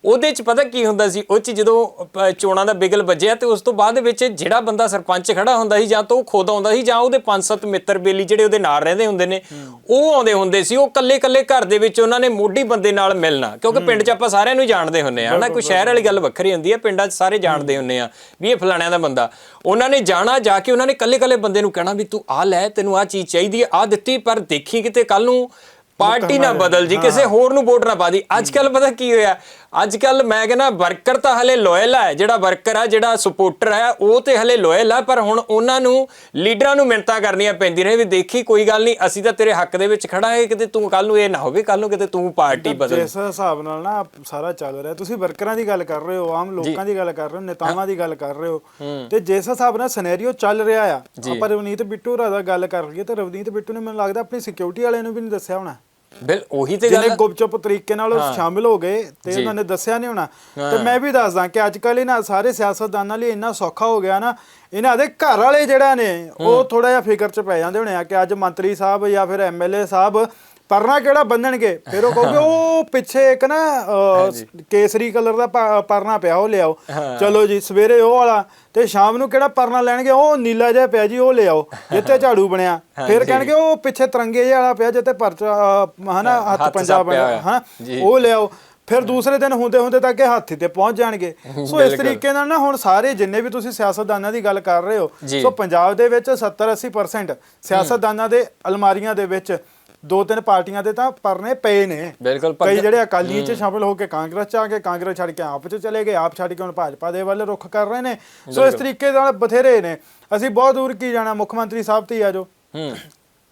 ਉਹਦੇ 'ਚ ਪਤਾ ਕੀ ਹੁੰਦਾ ਸੀ? ਉਹ 'ਚ ਜਦੋਂ ਚੋਣਾਂ ਦਾ ਬਿਗਲ ਵੱਜਿਆ ਤੇ ਉਸ ਤੋਂ ਬਾਅਦ ਵਿੱਚ ਜਿਹੜਾ ਬੰਦਾ ਸਰਪੰਚ ਖੜਾ ਹੁੰਦਾ ਸੀ ਜਾਂ ਤਾਂ ਉਹ ਖੁਦ ਆਉਂਦਾ ਸੀ ਜਾਂ ਉਹਦੇ ਪੰਜ ਸੱਤ ਮਿੱਤਰ ਬੇਲੀ ਜਿਹੜੇ ਉਹਦੇ ਨਾਲ ਰਹਿੰਦੇ ਹੁੰਦੇ ਨੇ ਉਹ ਆਉਂਦੇ ਹੁੰਦੇ ਸੀ। ਉਹ ਕੱਲੇ ਕੱਲੇ ਘਰ ਦੇ ਵਿੱਚ ਉਹਨਾਂ ਨੇ ਮੋਢੀ ਬੰਦੇ ਨਾਲ ਮਿਲਣਾ ਕਿਉਂਕਿ ਪਿੰਡ 'ਚ ਆਪਾਂ ਸਾਰਿਆਂ ਨੂੰ ਜਾਣਦੇ ਹੁੰਨੇ ਆ ਹਨਾ? ਕੋਈ ਸ਼ਹਿਰ ਵਾਲੀ ਗੱਲ ਵੱਖਰੀ ਹੁੰਦੀ ਹੈ ਪਿੰਡਾਂ 'ਚ ਸਾਰੇ ਜਾਣਦੇ ਹੁੰਨੇ ਆ ਵੀ ਇਹ ਫਲਾਣਿਆਂ ਦਾ ਬੰਦਾ। ਉਹਨਾਂ ਨੇ ਜਾਣਾ ਜਾ ਕੇ ਉਹਨਾਂ ਨੇ ਕੱਲੇ ਕੱਲੇ ਬੰਦੇ ਨੂੰ ਕਹਿਣਾ ਵੀ ਤੂੰ ਆ ਲੈ ਤੈਨੂੰ ਆ ਚੀਜ਼ ਚਾਹੀਦੀ ਹੈ ਆ ਦਿੱਤੀ ਪਰ ਦੇਖੀ ਕਿਤੇ ਕੱਲ ਨੂੰ ਪਾਰਟੀ ਨਾ ਬਦਲ ਜੀ ਕਿਸੇ ਹੋਰ ਨੂੰ ਵੋਟ ਨਾ ਪਾ ਦੀ। ਅੱਜ ਕੱਲ ਪਤਾ ਕੀ ਹੋਇਆ? ਅੱਜ ਕੱਲ ਮੈਂ ਕਹਿੰਦਾ ਵਰਕਰ ਤਾਂ ਹਲੇ ਲੋਇਲ ਹੈ ਜਿਹੜਾ ਵਰਕਰ ਆ ਜਿਹੜਾ ਸਪੋਰਟਰ ਹੈ ਉਹ ਤੇ ਹਲੇ ਲੋਇਲ ਹੈ ਪਰ ਹੁਣ ਉਹਨਾਂ ਨੂੰ ਲੀਡਰਾਂ ਨੂੰ ਮਿੰਨਤਾਂ ਕਰਨੀਆਂ ਪੈਂਦੀਆਂ ਨੇ ਵੀ ਦੇਖੀ ਕੋਈ ਗੱਲ ਨਹੀਂ ਅਸੀਂ ਤਾਂ ਤੇਰੇ ਹੱਕ ਦੇ ਵਿੱਚ ਖੜਾਂਗੇ ਕਿਤੇ ਤੂੰ ਕੱਲ ਨੂੰ ਇਹ ਨਾ ਹੋਵੇ ਕੱਲ ਨੂੰ ਕਿਤੇ ਤੂੰ ਪਾਰਟੀ ਬਦਲ। ਜਿਸ ਹਿਸਾਬ ਨਾਲ ਨਾ ਸਾਰਾ ਚੱਲ ਰਿਹਾ ਤੁਸੀਂ ਵਰਕਰਾਂ ਦੀ ਗੱਲ ਕਰ ਰਹੇ ਹੋ ਆਮ ਲੋਕਾਂ ਦੀ ਗੱਲ ਕਰ ਰਹੇ ਹੋ ਨੇਤਾਵਾਂ ਦੀ ਗੱਲ ਕਰ ਰਹੇ ਹੋ ਤੇ ਜਿਸ ਹਿਸਾਬ ਨਾਲ ਸਿਨੈਰੀਓ ਚੱਲ ਰਿਹਾ ਆ ਆਪਾਂ ਰਵਨੀਤ ਬਿੱਟੂ ਦਾ ਗੱਲ ਕਰ ਲਈਏ ਤੇ ਰਵਨੀਤ ਬਿੱਟੂ ਨੇ ਮੈਨੂੰ ਲੱਗਦਾ ਆਪਣੀ ਸਿਕਿਉਰਿਟੀ ਵਾਲਿਆਂ ਨੂੰ ਵੀ ਨਹੀਂ ਦੱਸਿਆ ਹੋਣਾ। ਬਿਲ ਉਹੀ ਤੇ ਜਿਹਨੇ ਗੱਲ ਗੁਪਚੁਪ ਤਰੀਕੇ ਨਾਲ ਉਹ ਸ਼ਾਮਿਲ ਹੋ ਗਏ ਤੇ ਉਹਨਾਂ ਨੇ ਦੱਸਿਆ ਨਹੀਂ ਹੋਣਾ। ਤੇ ਮੈਂ ਵੀ ਦੱਸਦਾ ਕਿ ਅੱਜ ਕੱਲ ਇਹਨਾਂ ਸਾਰੇ ਸਿਆਸਤਦਾਨਾਂ ਲਈ ਇੰਨਾ ਸੌਖਾ ਹੋ ਗਿਆ ਨਾ ਇਹਨਾਂ ਦੇ ਘਰ ਵਾਲੇ ਜਿਹੜਾ ਨੇ ਉਹ ਥੋੜਾ ਜਿਹਾ ਫਿਕਰ ਚ ਪੈ ਜਾਂਦੇ ਹੋਣੇ ਆ ਕਿ ਅੱਜ ਮੰਤਰੀ ਸਾਹਿਬ ਜਾਂ ਫਿਰ ਐਮਐਲਏ ਸਾਹਿਬ ਪਰਨਾ ਕਿਹੜਾ ਬੰਨਣਗੇ? ਫਿਰ ਉਹ ਕਹੋਗੇ ਉਹ ਪਿੱਛੇ ਇੱਕ ਨਾ ਕੇਸਰੀ ਕਲਰ ਦਾ ਪਰਨਾ ਪਿਆ ਉਹ ਲਿਆਓ। ਚਲੋ ਜੀ ਸਵੇਰੇ ਉਹ ਵਾਲਾ ਤੇ ਸ਼ਾਮ ਨੂੰ ਕਿਹੜਾ ਪਰਨਾ ਲੈਣਗੇ? ਉਹ ਨੀਲਾ ਜਿਹਾ ਪਿਆ ਜੀ ਉਹ ਲਿਆਓ ਜਿੱਤੇ ਝਾੜੂ ਬਣਿਆ। ਫਿਰ ਕਹਿਣਗੇ ਉਹ ਪਿੱਛੇ ਤਿਰੰਗੇ ਜਿਹਾ ਵਾਲਾ ਪਿਆ ਜਿੱਤੇ ਪਰਚਾ ਹਨਾ ਹੱਥ ਪੰਜਾਬ ਬਣਿਆ। ਹਾਂ। ਉਹ ਲਿਆਓ। ਫਿਰ ਦੂਸਰੇ ਦਿਨ ਹੁੰਦੇ ਹੁੰਦੇ ਤੱਕ ਇਹ ਹਾਥੀ ਤੇ ਪਹੁੰਚ ਜਾਣਗੇ। ਸੋ ਇਸ ਤਰੀਕੇ ਨਾਲ ਨਾ ਹੁਣ ਸਾਰੇ ਜਿੰਨੇ ਵੀ ਤੁਸੀਂ ਸਿਆਸਤਦਾਨਾਂ ਦੀ ਗੱਲ ਕਰ ਰਹੇ ਹੋ। ਸੋ ਪੰਜਾਬ ਦੇ ਵਿੱਚ 70 80% ਸਿਆਸਤਦਾਨਾਂ ਦੇ ਅਲਮਾਰੀਆਂ ਦੇ ਵਿੱਚ ਦੋ ਤਿੰਨ ਪਾਰਟੀਆਂ ਦੇ ਤਾਂ ਪਰਨੇ ਪਏ ਨੇ। ਬਿਲਕੁਲ ਕਈ ਜਿਹੜੇ ਅਕਾਲੀ ਚ ਸ਼ਾਮਿਲ ਹੋ ਕੇ ਕਾਂਗਰਸ ਚ ਆ ਗਏ ਕਾਂਗਰਸ ਛੱਡ ਕੇ ਆਪ ਚ ਚਲੇ ਗਏ ਆਪ ਛੱਡ ਕੇ ਹੁਣ ਭਾਜਪਾ ਦੇ ਵੱਲ ਰੁਖ ਕਰ ਰਹੇ ਨੇ। ਸੋ ਇਸ ਤਰੀਕੇ ਨਾਲ ਬਥੇਰੇ ਨੇ। ਅਸੀਂ ਬਹੁਤ ਦੂਰ ਕੀ ਜਾਣਾ ਮੁੱਖ ਮੰਤਰੀ ਸਾਹਿਬ ਤੇ ਹੀ ਆ ਜੋ ਹੂੰ।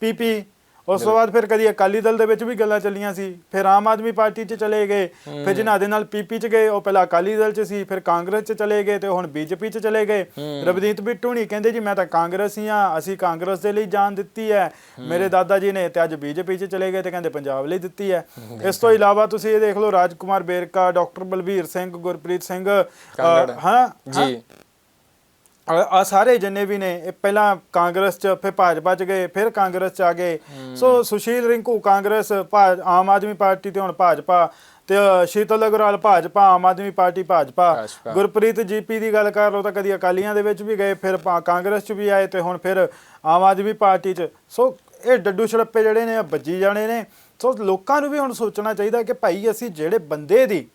ਪੀਪੀ ਉਸ ਤੋਂ ਬਾਅਦ ਫਿਰ ਕਦੀ ਅਕਾਲੀ ਦਲ ਦੇ ਵਿੱਚ ਵੀ ਗੱਲਾਂ ਚੱਲੀਆਂ ਸੀ ਫਿਰ ਆਮ ਆਦਮੀ ਪਾਰਟੀ 'ਚ ਚਲੇ ਗਏ ਫਿਰ ਜਿਨ੍ਹਾਂ ਦੇ ਨਾਲ ਪੀਪੀ 'ਚ ਗਏ ਉਹ ਪਹਿਲਾਂ ਅਕਾਲੀ ਦਲ 'ਚ ਸੀ ਫਿਰ ਕਾਂਗਰਸ 'ਚ ਚਲੇ ਗਏ ਤੇ ਹੁਣ ਬੀਜੇਪੀ 'ਚ ਚਲੇ ਗਏ। ਰਵਨੀਤ ਬਿੱਟੂ ਨਹੀਂ ਕਹਿੰਦੇ ਜੀ ਮੈਂ ਤਾਂ ਕਾਂਗਰਸੀ ਆ ਅਸੀਂ ਕਾਂਗਰਸ ਦੇ ਲਈ ਜਾਨ ਦਿੱਤੀ ਹੈ। ਮੇਰੇ ਦਾਦਾ ਜੀ ਨੇ ਤੇ ਅੱਜ ਬੀਜੇਪੀ 'ਚ ਚਲੇ ਗਏ ਤੇ ਕਹਿੰਦੇ ਪੰਜਾਬ ਲਈ ਦਿੱਤੀ ਹੈ। ਇਸ ਤੋਂ ਇਲਾਵਾ ਤੁਸੀਂ ਇਹ ਦੇਖ ਲਓ ਰਾਜਕੁਮਾਰ ਬੇਰਕਾ ਡਾਕਟਰ ਬਲਬੀਰ ਸਿੰਘ ਗੁਰਪ੍ਰੀਤ ਸਿੰਘ। ਹਾਂ ਜੀ। ਆ ਸਾਰੇ ਜਿੰਨੇ ਵੀ ਨੇ ਇਹ ਪਹਿਲਾਂ ਕਾਂਗਰਸ ਚ ਫਿਰ ਭਾਜਪਾ ਚ ਗਏ ਫਿਰ ਕਾਂਗਰਸ ਚ ਆ ਗਏ। ਸੋ ਸੁਸ਼ੀਲ ਰਿੰਕੂ ਕਾਂਗਰਸ ਆਮ ਆਦਮੀ ਪਾਰਟੀ ਤੇ ਹੁਣ ਭਾਜਪਾ ਤੇ ਸ਼ੀਤਲ ਅਗਰਵਾਲ ਭਾਜਪਾ ਆਮ ਆਦਮੀ ਪਾਰਟੀ ਭਾਜਪਾ। ਗੁਰਪ੍ਰੀਤ ਜੀਪੀ ਦੀ ਗੱਲ ਕਰ ਲਓ ਤਾਂ ਕਦੀ ਅਕਾਲੀਆਂ ਦੇ ਵਿੱਚ ਵੀ ਗਏ ਫਿਰ ਕਾਂਗਰਸ ਚ ਵੀ ਆਏ ਤੇ ਹੁਣ ਫਿਰ ਆਮ ਆਦਮੀ ਪਾਰਟੀ ਚ। ਸੋ ਇਹ ਡੱਡੂ ਛੜੱਪੇ ਜਿਹੜੇ ਨੇ ਵੱਜੀ ਜਾਣੇ ਨੇ। ਸੋ ਲੋਕਾਂ ਨੂੰ ਵੀ ਹੁਣ ਸੋਚਣਾ ਚਾਹੀਦਾ ਕਿ ਭਾਈ ਅਸੀਂ ਜਿਹੜੇ ਬੰਦੇ ਦੀ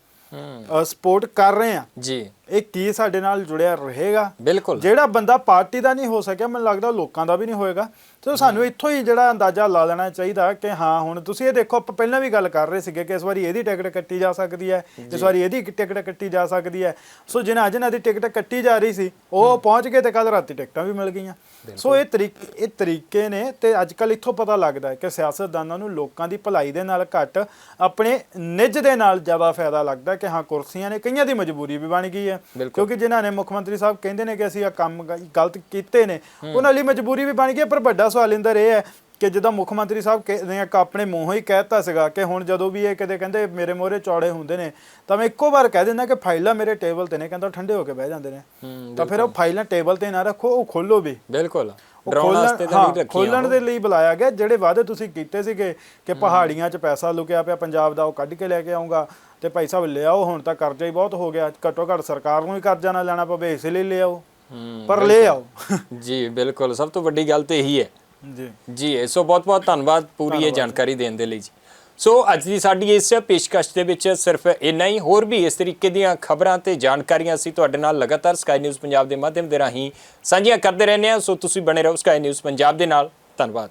ਸਪੋਰਟ ਕਰ ਰਹੇ ਆ ਜੀ। ਇਹ ਕੀ ਸਾਡੇ ਨਾਲ ਜੁੜਿਆ ਰਹੇਗਾ? ਬਿਲਕੁਲ। ਜਿਹੜਾ ਬੰਦਾ ਪਾਰਟੀ ਦਾ ਨਹੀਂ ਹੋ ਸਕਿਆ ਮੈਨੂੰ ਲੱਗਦਾ ਲੋਕਾਂ ਦਾ ਵੀ ਨਹੀਂ ਹੋਏਗਾ। ਤੇ ਸਾਨੂੰ ਇੱਥੋਂ ਹੀ ਜਿਹੜਾ ਅੰਦਾਜ਼ਾ ਲਾ ਲੈਣਾ ਚਾਹੀਦਾ ਕਿ ਹਾਂ ਹੁਣ ਤੁਸੀਂ ਇਹ ਦੇਖੋ ਆਪਾਂ ਪਹਿਲਾਂ ਵੀ ਗੱਲ ਕਰ ਰਹੇ ਸੀਗੇ ਕਿ ਇਸ ਵਾਰੀ ਇਹਦੀ ਟਿਕਟ ਕੱਟੀ ਜਾ ਸਕਦੀ ਹੈ ਇਸ ਵਾਰੀ ਇਹਦੀ ਟਿਕਟ ਕੱਟੀ ਜਾ ਸਕਦੀ ਹੈ। ਸੋ ਜਿਨ੍ਹਾਂ ਜਿਨ੍ਹਾਂ ਦੀ ਟਿਕਟ ਕੱਟੀ ਜਾ ਰਹੀ ਸੀ ਉਹ ਪਹੁੰਚ ਗਏ ਤੇ ਕੱਲ ਰਾਤੀ ਟਿਕਟਾਂ ਵੀ ਮਿਲ ਗਈਆਂ। ਸੋ ਇਹ ਤਰੀਕੇ ਇਹ ਤਰੀਕੇ ਨੇ ਤੇ ਅੱਜ ਕੱਲ ਇੱਥੋਂ ਪਤਾ ਲੱਗਦਾ ਹੈ ਕਿ ਸਿਆਸਤਦਾਨਾਂ ਨੂੰ ਲੋਕਾਂ ਦੀ ਭਲਾਈ ਦੇ ਨਾਲ ਘੱਟ ਆਪਣੇ ਨਿੱਜ ਦੇ ਨਾਲ ਜ਼ਿਆਦਾ ਫਾਇਦਾ ਲੱਗਦਾ ਕਿ ਹਾਂ ਕੁਰਸੀਆਂ ਨੇ ਕਈਆਂ ਦੀ ਮਜਬੂਰੀ ਵੀ ਬਣ ਗਈ ਹੈ। ਕਿਉਂਕਿ ਜਿਨ੍ਹਾਂ ਨੇ ਮੁੱਖ ਮੰਤਰੀ ਸਾਹਿਬ ਕਹਿੰਦੇ ਨੇ ਕਿ ਅਸੀਂ ਆ ਕੰਮ ਗਲਤ ਕੀਤੇ ਨੇ ਉਹਨਾਂ ਲਈ ਮਜਬੂਰੀ ਵੀ ਬਣ ਗਈ ਪਰ ਵੱਡਾ ਸਵਾਲ ਇੰਦਰ ਇਹ ਹੈ ਕਿ ਜਦੋਂ ਮੁੱਖ ਮੰਤਰੀ ਸਾਹਿਬ ਕਹਿੰਦੇ ਆ ਕਿ ਆਪਣੇ ਮੂੰਹੋਂ ਹੀ ਕਹਿਤਾ ਸੀਗਾ ਕਿ ਹੁਣ ਜਦੋਂ ਵੀ ਇਹ ਕਦੇ ਕਹਿੰਦੇ ਮੇਰੇ ਮੋਹਰੇ ਚੌੜੇ ਹੁੰਦੇ ਨੇ ਤਾਂ ਮੈਂ ਇੱਕੋ ਵਾਰ ਕਹਿ ਦਿੰਦਾ ਕਿ ਫਾਈਲਾਂ ਮੇਰੇ ਟੇਬਲ ਤੇ ਨੇ ਕਹਿੰਦਾ ਠੰਡੇ ਹੋ ਕੇ ਬਹਿ ਜਾਂਦੇ ਨੇ। ਤਾਂ ਫਿਰ ਉਹ ਫਾਈਲਾਂ ਟੇਬਲ ਤੇ ਨਾ ਰੱਖੋ ਉਹ ਖੋਲੋ ਵੀ। ਬਿਲਕੁਲ। ਉਹ ਡਰਾਉਣ ਖੋਲ੍ਹਣ- ਵਾਸਤੇ ਤਾਂ ਹਾਂ, ਨਹੀਂ ਰੱਖੀਆਂ। ਖੋਲ੍ਹਣ ਉਹ। ਦੇ ਲਈ ਬੁਲਾਇਆ ਗਿਆ ਜਿਹੜੇ ਵਾਅਦੇ ਤੁਸੀਂ ਕੀਤੇ ਸੀਗੇ ਕਿ ਪਹਾੜੀਆਂ 'ਚ ਪੈਸਾ ਲੁਕਿਆ ਪਿਆ ਪੰਜਾਬ ਦਾ ਉਹ ਕੱਢ ਕੇ ਲੈ ਕੇ ਆਉਂਗਾ ਤੇ ਭਾਈ ਸਾਹਿਬ ਲਿਆਓ ਹੁਣ ਤਾਂ ਕਰਜ਼ਾ ਹੀ ਬਹੁਤ ਹੋ ਗਿਆ ਘੱਟੋ ਘੱਟ ਸਰਕਾਰ ਨੂੰ ਹੀ ਕਰਜ਼ਾ ਨਾ ਲੈਣਾ ਪਵੇ ਇਸ ਲਈ ਲਿਆਓ। ਪਰ ਲੈ ਆਓ ਜੀ ਬਿਲਕੁਲ। ਸਭ ਤੋਂ ਵੱਡੀ ਗੱਲ ਤੇ ਇਹੀ ਹੈ। ਜੀ। ਜੀ ਸੋ ਬਹੁਤ ਬਹੁਤ ਧੰਨਵਾਦ ਪੂਰੀ ਇਹ ਜਾਣਕਾਰੀ ਦੇਣ ਦੇ ਲਈ ਜੀ। ਸੋ ਅੱਜ ਦੀ ਸਾਡੀ ਇਸ ਪੇਸ਼ਕਸ਼ ਦੇ ਵਿੱਚ ਸਿਰਫ ਇੰਨਾ ਹੀ। ਹੋਰ ਵੀ ਇਸ ਤਰੀਕੇ ਦੀਆਂ ਖਬਰਾਂ ਤੇ ਜਾਣਕਾਰੀਆਂ ਅਸੀਂ ਤੁਹਾਡੇ ਨਾਲ ਲਗਾਤਾਰ ਸਕਾਈ ਨਿਊਜ਼ ਪੰਜਾਬ ਦੇ ਮਾਧਿਅਮ ਦੇ ਰਾਹੀਂ ਸਾਂਝੀਆਂ ਕਰਦੇ ਰਹਿੰਦੇ ਹਾਂ। ਸੋ ਤੁਸੀਂ ਬਣੇ ਰਹੋ ਸਕਾਈ ਨਿਊਜ਼ ਪੰਜਾਬ ਦੇ ਨਾਲ। ਧੰਨਵਾਦ।